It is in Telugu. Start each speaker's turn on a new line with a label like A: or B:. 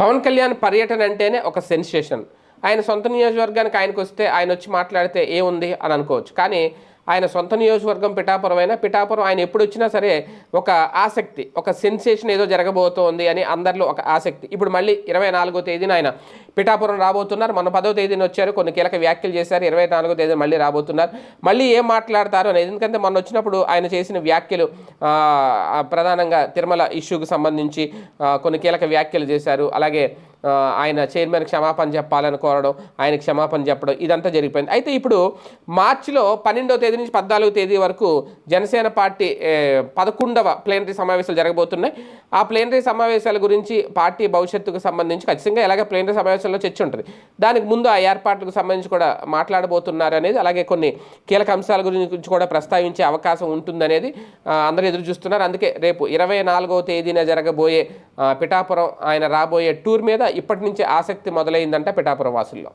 A: పవన్ కళ్యాణ్ పర్యటన అంటేనే ఒక సెన్సేషన్. ఆయన సొంత నియోజకవర్గానికి ఆయనకు వస్తే ఆయన వచ్చి మాట్లాడితే ఏముంది అని అనుకోవచ్చు. కానీ ఆయన సొంత నియోజకవర్గం పిఠాపురం అయినా పిఠాపురం ఆయన ఎప్పుడు వచ్చినా సరే ఒక ఆసక్తి ఒక సెన్సేషన్ ఏదో జరగబోతోంది అని అందరిలో ఒక ఆసక్తి. ఇప్పుడు మళ్ళీ ఇరవై నాలుగో తేదీన ఆయన పిఠాపురం రాబోతున్నారు. మన పదో తేదీన వచ్చారు. కొన్ని కీలక వ్యాఖ్యలు చేశారు. ఇరవై నాలుగో తేదీన మళ్ళీ రాబోతున్నారు. మళ్ళీ ఏం మాట్లాడతారు అనేది ఎందుకంటే మొన్న వచ్చినప్పుడు ఆయన చేసిన వ్యాఖ్యలు ప్రధానంగా తిరుమల ఇష్యూకి సంబంధించి కొన్ని కీలక వ్యాఖ్యలు చేశారు. అలాగే ఆయన చైర్మన్ క్షమాపణ చెప్పాలని కోరడం ఆయన క్షమాపణ చెప్పడం ఇదంతా జరిగిపోయింది. అయితే ఇప్పుడు మార్చిలో పన్నెండవ తేదీ నుంచి పద్నాలుగో తేదీ వరకు జనసేన పార్టీ పదకొండవ ప్లేనరీ సమావేశాలు జరగబోతున్నాయి. ఆ ప్లేనరీ సమావేశాల గురించి పార్టీ భవిష్యత్తుకు సంబంధించి ఖచ్చితంగా ఎలాగ ప్లేనరీ సమావేశాల్లో చర్చ ఉంటుంది. దానికి ముందు ఆ ఏర్పాట్లకు సంబంధించి కూడా మాట్లాడబోతున్నారు అనేది అలాగే కొన్ని కీలక అంశాల గురించి కూడా ప్రస్తావించే అవకాశం ఉంటుందనేది అందరూ ఎదురు చూస్తున్నారు. అందుకే రేపు ఇరవై నాలుగవ తేదీన జరగబోయే పిఠాపురం ఆయన రాబోయే టూర్ మీద ఇప్పటి నుంచే ఆసక్తి మొదలైందంట పిఠాపురం వాసుల్లో.